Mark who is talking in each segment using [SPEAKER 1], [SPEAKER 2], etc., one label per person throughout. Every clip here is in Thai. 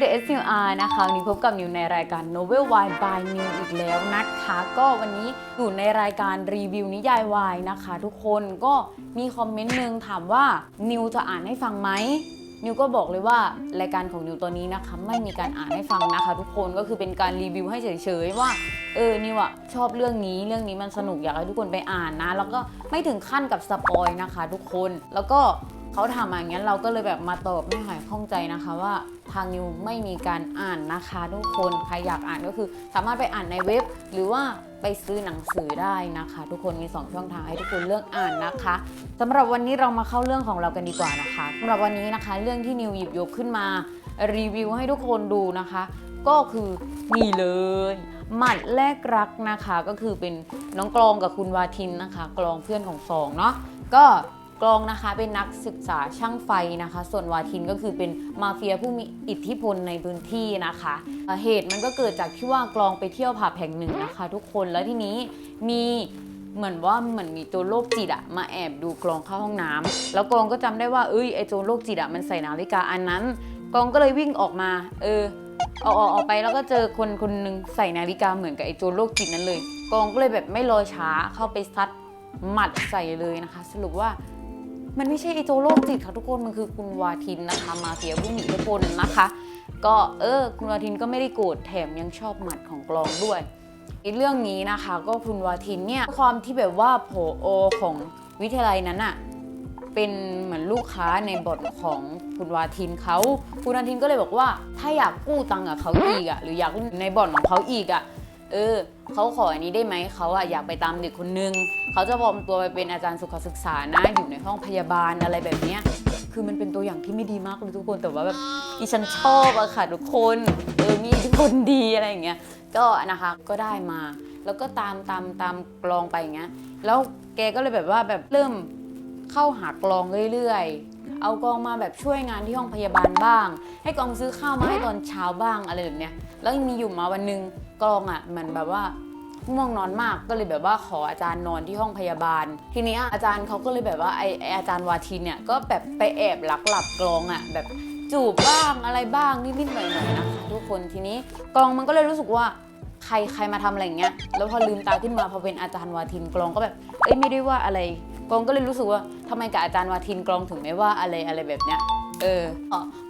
[SPEAKER 1] The S New R นะคะวันนี้พบกับนิวในรายการ Novel Y by New อีกแล้วนะคะ ก็วันนี้อยู่ในรายการรีวิวนิยายวายนะคะ ทุกคนก็มีคอมเมนต์หนึ่งถามว่านิวจะอ่านให้ฟังไหมนิวก็บอกเลยว่ารายการของนิวตัวนี้นะคะไม่มีการอ่านให้ฟังนะคะ ทุกคนก็คือเป็นการรีวิวให้เฉยๆว่าเออนิวอะชอบเรื่องนี้เรื่องนี้มันสนุกอยากให้ทุกคนไปอ่านนะ แล้วก็ไม่ถึงขั้นกับสปอยนะคะ ทุกคนแล้วก็ เขาถามมาอย่างนี้เราก็เลยแบบมาตอบไม่หายข้องใจนะคะว่าทางนิวไม่มีการอ่านนะคะทุกคนใครอยากอ่านก็คือ สามารถไปอ่านในเว็บ หรือว่าไปซื้อหนังสือได้นะคะ ทุกคนมี 2 ช่องทางให้ทุกคนเลือกอ่านนะคะสำหรับวันนี้เรามาเข้าเรื่องของเรากันดีกว่านะคะสำหรับวันนี้นะคะ เรื่องที่นิวหยิบยกขึ้นมา รีวิวให้ทุกคนดูนะคะ ก็คือนี่เลยหมัดแรกรักนะคะ ก็คือเป็นน้องกลองกับคุณวาทินนะคะ กลองเพื่อนของสองเนาะก็ กลองนะคะเป็นนักศึกษาช่างไฟนะคะ ส่วนวาทินก็คือเป็นมาเฟียผู้มีอิทธิพลในพื้นที่นะคะเหตุมันก็เกิดจากที่ว่ากลองไปเที่ยวผับแห่งหนึ่งนะคะ ทุกคนแล้วทีนี้มีเหมือนว่าเหมือนมีตัวโรคจิตอะมาแอบดูกลองเข้าห้องน้ำแล้วกลองก็จำได้ว่าเอ้ยไอตัวโรคจิตอะมันใส่นาฬิกาอันนั้น กลองก็เลยวิ่งออกมา เออออกออกออกไปแล้วก็เจอคนคนหนึงใส่นาฬิกาเหมือนกับไอ้โจรโรคจิตนั้นเลย กองก็เลยแบบไม่รอช้าเข้าไปซัดหมัดใส่เลยนะคะ สรุปว่า มันไม่ใช่ไอโจโรคจิตค่ะทุกคน มันคือคุณวาทินนะคะ มาเฟียผู้มีอิทธิพลนะคะ ก็เออ คุณวาทินก็ไม่ได้โกรธแถมยังชอบหมัดของกลองด้วยเรื่องนี้นะคะก็คุณวาทินเนี่ยความที่แบบว่าโผโอของวิทยาลัยนั้นอะเป็นเหมือนลูกค้าในบ่อนของคุณวาทินเขาคุณวาทินก็เลยบอกว่า ถ้าอยากกู้ตังค์กับเขาอีกอะหรืออยากในบ่อนของเขาอีกอะ เออเขาขออันนี้ได้ไหมเขาอะอยากไปตามเด็กคนนึงเขาจะปลอมตัวไปเป็นอาจารย์สุขศึกษานะอยู่ในห้องพยาบาลอะไรแบบเนี้ยคือมันเป็นตัวอย่างที่ไม่ดีมากเลยทุกคนแต่ว่าแบบอีฉันชอบอะค่ะทุกคนเออมีอิทธิพลดีอะไรอย่างเงี้ยก็นะคะก็ได้มา แล้วก็ตามตามตามกลองไปอย่างเงี้ยแล้วแกก็เลยแบบว่าแบบเริ่มเข้าหากลองเรื่อยๆ เอากองมาแบบช่วยงานที่ห้องพยาบาลบ้าง ให้กองซื้อข้าวมาให้ตอนเช้าบ้างอะไรแบบเนี้ยแล้วมีอยู่มาวันหนึงกองอะเหมือนแบบว่าง่วงนอนมากก็เลยแบบว่าขออาจารย์นอนที่ห้องพยาบาล ทีนี้อาจารย์เขาก็เลยแบบว่าไอไออาจารย์วาทินเนี่ยก็แบบไปแอบหลักหลับกลองอะแบบจูบบ้างอะไรบ้างนิดๆหน่อยๆนะคะทุกคนทีนี้กลองมันก็เลยรู้สึกว่าใครใครมาทำอะไรอย่างเงี้ย แล้วพอลืมตาขึ้นมาพอเป็นอาจารย์วาทินกลองก็แบบ เอ้ยไม่ได้ว่าอะไร กองก็เลยรู้สึกว่าทำไมกับอาจารย์วาทินกองถึงไม่ว่าอะไรอะไรแบบเนี้ยเออ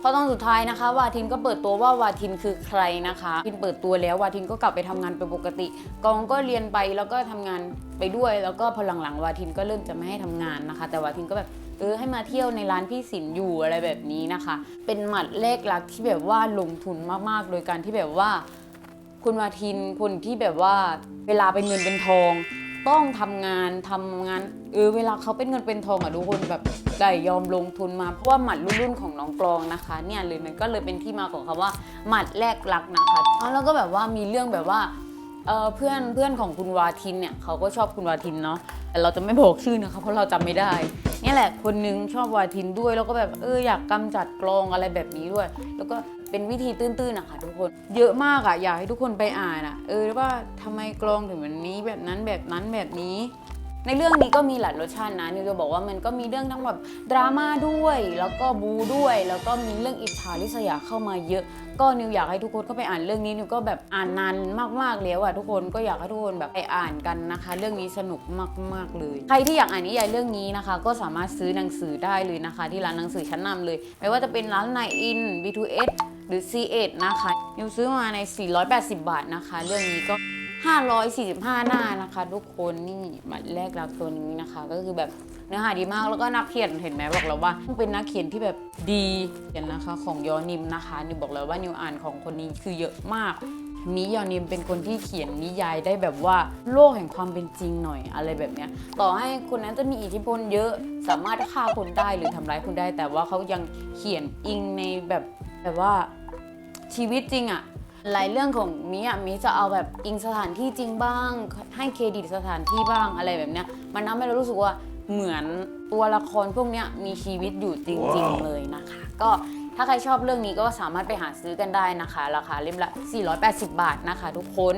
[SPEAKER 1] พอตอนสุดท้ายนะคะ วาทินก็เปิดตัวว่าวาทินคือใครนะคะทินเปิดตัวแล้ววาทินก็กลับไปทำงานเป็นปกติ กองก็เรียนไปแล้วก็ทำงานไปด้วย แล้วก็พอหลังๆ วาทินก็เริ่มจะไม่ให้ทำงานนะคะ แต่วาทินก็แบบเออให้มาเที่ยวในร้านพี่สินอยู่อะไรแบบนี้นะคะ เป็นหมัดเลขลักที่แบบว่าลงทุนมากๆ โดยการที่แบบว่า คุณวาทินคนที่แบบว่าเวลาเป็นเงินเป็นทอง ต้องทำงานทำงานเออเวลาเขาเป็นเงินเป็นทองอะทุกคนแบบได้ยอมลงทุนมา เพราะว่าหมัดรุ่นๆของน้องกลองนะคะ เนี่ยเลยมันก็เลยเป็นที่มาของคำว่าหมัดแลกรักนะคะแล้วก็แบบว่ามีเรื่องแบบว่าเออเพื่อนเพื่อนของคุณวาทินเนี่ยเขาก็ชอบคุณวาทินเนาะแต่เราจะไม่บอกชื่อนะคะเพราะเราจำไม่ได้ เนี่ยแหละคนนึงชอบวาทินด้วยแล้วก็แบบเอออยากกำจัดกลองอะไรแบบนี้ด้วย แล้วก็ เป็นวิธีตื้นๆนะคะทุกคน เยอะมากอะอยากให้ทุกคนไปอ่านอะเออว่าทำไมกลองถึงแบบนี้แบบนั้นแบบนั้นแบบนี้ ในเรื่องนี้ก็มีหลายรสชาตินะนิวจะบอกว่ามันก็มีเรื่องทั้งแบบดราม่าด้วย แล้วก็บูด้วย แล้วก็มีเรื่องอิจฉาริษยาเข้ามาเยอะ ก็นิวอยากให้ทุกคนก็ไปอ่านเรื่องนี้นิวก็แบบอ่านนานมากๆแล้วอะทุกคนก็อยากให้ทุกคนแบบไปอ่านกันนะคะ เรื่องนี้สนุกมากๆเลย ใครที่อยากอ่านนิยายเรื่องนี้นะคะ ก็สามารถซื้อหนังสือได้เลยนะคะ ที่ร้านหนังสือชั้นนำเลย ไม่ว่าจะเป็นร้านไนอิน B2S หรือ C8 นะคะนิวซื้อมาใน 480 บาทนะคะ เรื่องนี้ก็ 545 หน้านะคะ ทุกคนนี่มัดแรกรักตัวนี้นะคะ ก็คือแบบเนื้อหาดีมากแล้วก็นักเขียนเห็นไหมบอกแล้วว่าต้องเป็นนักเขียนที่แบบดีเขียนนะคะ ของยอนิมนะคะนิวบอกแล้วว่านิวอ่านของคนนี้คือเยอะมากนี้ยอนิมเป็นคนที่เขียนนิยายได้แบบว่าโลกแห่งความเป็นจริงหน่อยอะไรแบบเนี้ยต่อให้คนนั้นจะมีอิทธิพลเยอะสามารถฆ่าคนได้หรือทำร้ายคนได้ แต่ว่าเขายังเขียนอิงในแบบแบบว่า ชีวิตจริงอะหลายเรื่องของมิอะมิจะเอาแบบอิงสถานที่จริงบ้าง ให้เครดิตสถานที่บ้างอะไรแบบเนี้ย มันทำให้เรารู้สึกว่าเหมือนตัวละครพวกเนี้ยมีชีวิตอยู่จริง ๆ เลยนะคะ ก็ถ้าใครชอบเรื่องนี้ก็สามารถไปหาซื้อกันได้นะคะ ราคาเล่มละ 480 บาทนะคะ ทุกคน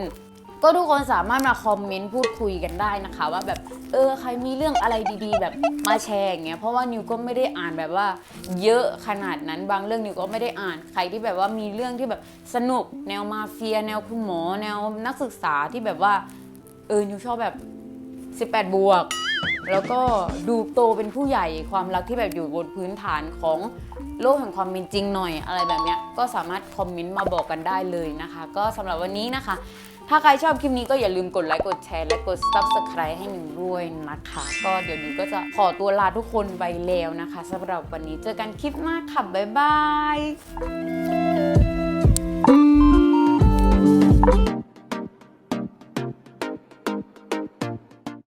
[SPEAKER 1] ก็ทุกคนสามารถมาคอมเมนต์พูดคุยกันได้นะคะ ว่าแบบเออใครมีเรื่องอะไรดีๆ แบบมาแชร์อย่างเงี้ยเพราะว่านิวก็ไม่ได้อ่านแบบว่า เยอะขนาดนั้นบางเรื่องนิวก็ไม่ได้อ่านใครที่แบบว่ามีเรื่องที่แบบสนุกแนวมาเฟีย แนวคุณหมอ แนวนักศึกษาที่แบบว่าเออนิวชอบแบบ 18 บวก แล้วก็ดูโตเป็นผู้ใหญ่ความรักที่แบบอยู่บนพื้นฐานของโลกแห่งความเป็นจริงหน่อยอะไรแบบเนี้ยก็สามารถคอมเมนต์มาบอกกันได้เลยนะคะ ก็สำหรับวันนี้นะคะ ถ้าใครชอบคลิปนี้ก็อย่าลืมกดไลค์กดแชร์และกด subscribe ให้หนึ่งด้วยนะคะ ก็เดี๋ยวหนูก็จะขอตัวลาทุกคนไปแล้วนะคะสำหรับวันนี้เจอกันคลิปหน้าค่ะบ๊ายบาย